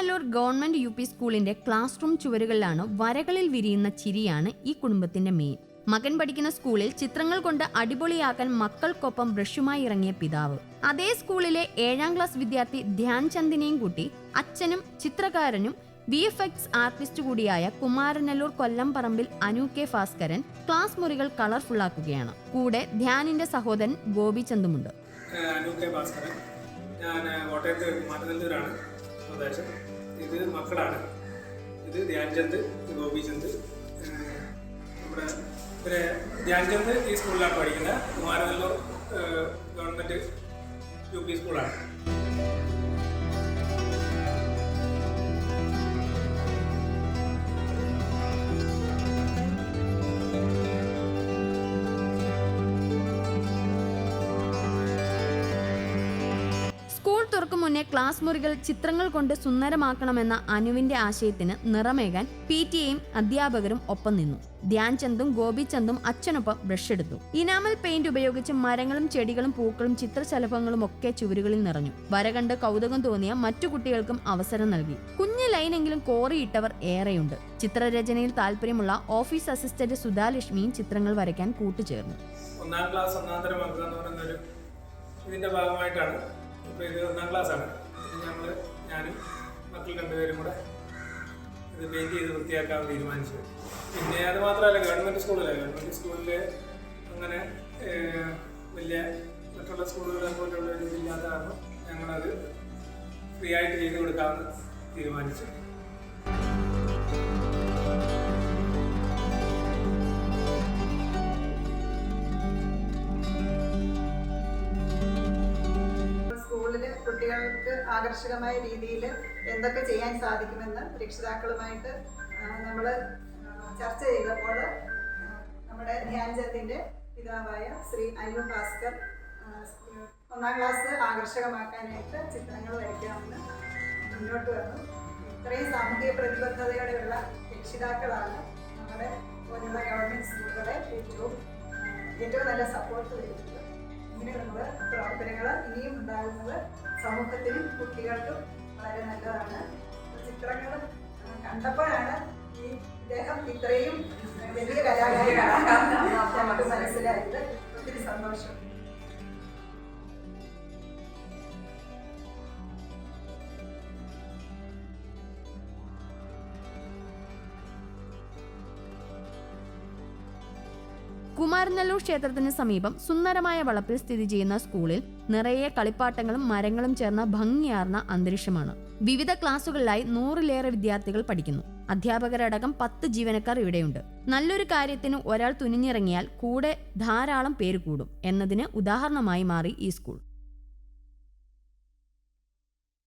Kumaranalloor government U P സ്കൂളിന്റെ class room ചുവരുകളിലാണ് വരകളിൽ വിരിയുന്ന ചിരിയാണ് ഈ കുടുംബത്തിന്റെ മെയിൻ. മകൻ പഠിക്കുന്ന സ്കൂളിൽ ചിത്രങ്ങൾ കൊണ്ട് അടിപൊളിയാക്കാൻ മക്കൾക്കൊപ്പം ബ്രഷുമായി ഇറങ്ങിയ പിതാവ്. അതേ സ്കൂളിലെ ഏഴാം ക്ലാസ് വിദ്യാർത്ഥി ധ്യാൻചന്ദിനെയും കൂട്ടി അച്ഛനും ചിത്രകാരനും വി എഫ് എക്സ് ആർട്ടിസ്റ്റ് കൂടിയായ കുമാരനല്ലൂർ കൊല്ലം പറമ്പിൽ അനു കെ ഭാസ്കരൻ ക്ലാസ് മുറികൾ ആക്കുകയാണ് കൂടെ ധ്യാനിന്റെ സഹോദരൻ ഗോപിചന്ദുമുണ്ട് ഞാൻ കോട്ടയത്ത് കുമാരനല്ലൂരാണ് സ്വദേശം ഇത് മക്കളാണ്. ഇത് ധ്യാൻചന്ദ് ഗോപിചന്ദ് നമ്മുടെ പിന്നെ ധ്യാൻചന്ദ് ഈ സ്കൂളിലാണ് പഠിക്കുന്നത്. കുമാരനല്ലൂർ ഗവൺമെന്റ് യു പി സ്കൂളാണ്. തുറക്കും മുന്നേ ക്ലാസ് മുറികൾ ചിത്രങ്ങൾ കൊണ്ട് സുന്ദരമാക്കണമെന്ന അനുവിന്റെ ആശയത്തിന് നിറമേകാൻ പി ടി എയും അധ്യാപകരും ഒപ്പം നിന്നു. ധ്യാൻ ചന്ദും ഗോപിചന്ദും അച്ഛനൊപ്പം ബ്രഷ് എടുത്തു. ഇനാമൽ പെയിന്റ് ഉപയോഗിച്ച് മരങ്ങളും ചെടികളും പൂക്കളും ചിത്രശലഭങ്ങളും ഒക്കെ ചുവരുകളിൽ നിറഞ്ഞു. വരകണ്ട് കൗതുകം തോന്നിയ മറ്റു കുട്ടികൾക്കും അവസരം നൽകി. കുഞ്ഞു ലൈനെങ്കിലും കോറിയിട്ടവർ ഏറെയുണ്ട്. ചിത്രരചനയിൽ താല്പര്യമുള്ള ഓഫീസ് അസിസ്റ്റന്റ് സുധാലക്ഷ്മിയും ചിത്രങ്ങൾ വരയ്ക്കാൻ കൂട്ടുചേർന്നു. ഒന്നാം ക്ലാസ് ഒന്നാം തരം എന്ന് പറയുന്ന ഒരു ഇതിന്റെ ഭാഗമായിട്ടാണ് ഇപ്പോൾ ഇത് ഒന്നാം ക്ലാസ്സാണ്. ഞങ്ങൾ ഞാനും മക്കൾ രണ്ടുപേരും കൂടെ ഇത് പെയിന്റ് ചെയ്ത് വൃത്തിയാക്കാൻ തീരുമാനിച്ചു. പിന്നെ അത് മാത്രമല്ല ഗവൺമെന്റ് സ്കൂളിലെ ഗവൺമെന്റ് സ്കൂളിൽ അങ്ങനെ വലിയ മറ്റുള്ള സ്കൂളുകളെ പോലെയുള്ള ഒരു ഇതില്ലാത്ത കാരണം ഞങ്ങളത് ഫ്രീ ആയിട്ട് ചെയ്ത് കൊടുക്കാമെന്ന് തീരുമാനിച്ചു. കുട്ടികൾക്ക് ആകർഷകമായ രീതിയിൽ എന്തൊക്കെ ചെയ്യാൻ സാധിക്കുമെന്ന് രക്ഷിതാക്കളുമായിട്ട് നമ്മൾ ചർച്ച ചെയ്തപ്പോൾ നമ്മുടെ ധ്യാൻചന്ദിന്റെ പിതാവായ ശ്രീ അനു ഭാസ്കർ ഒന്നാം ക്ലാസ് ആകർഷകമാക്കാനായിട്ട് ചിത്രങ്ങൾ വരയ്ക്കാമെന്ന് മുന്നോട്ട് വന്നു. ഇത്രയും സാമൂഹിക പ്രതിബദ്ധതയോടെയുള്ള രക്ഷിതാക്കളാണ് നമ്മുടെ പോലുള്ള ഗവൺമെന്റ് സ്കൂളുകളെ ഏറ്റവും ഏറ്റവും നല്ല സപ്പോർട്ട് വരുന്നത് ഇങ്ങനെയുള്ള പ്രവർത്തനങ്ങൾ ഇനിയും ഉണ്ടാകുന്നത് സമൂഹത്തിനും കുട്ടികൾക്കും വളരെ നല്ലതാണ്. ചിത്രങ്ങൾ കണ്ടപ്പോഴാണ് ഈ ഇദ്ദേഹം ഇത്രയും കുമാരനല്ലൂർ ക്ഷേത്രത്തിന് സമീപം സുന്ദരമായ വളപ്പിൽ സ്ഥിതി ചെയ്യുന്ന സ്കൂളിൽ നിറയെ കളിപ്പാട്ടങ്ങളും മരങ്ങളും ചേർന്ന ഭംഗിയാർന്ന അന്തരീക്ഷമാണ്. വിവിധ ക്ലാസുകളിലായി നൂറിലേറെ വിദ്യാർത്ഥികൾ പഠിക്കുന്നു. അധ്യാപകരടക്കം പത്ത് ജീവനക്കാർ ഇവിടെയുണ്ട്. നല്ലൊരു കാര്യത്തിന് ഒരാൾ തുനിഞ്ഞിറങ്ങിയാൽ കൂടെ ധാരാളം പേര് കൂടും എന്നതിന് ഉദാഹരണമായി മാറി ഈ സ്കൂൾ.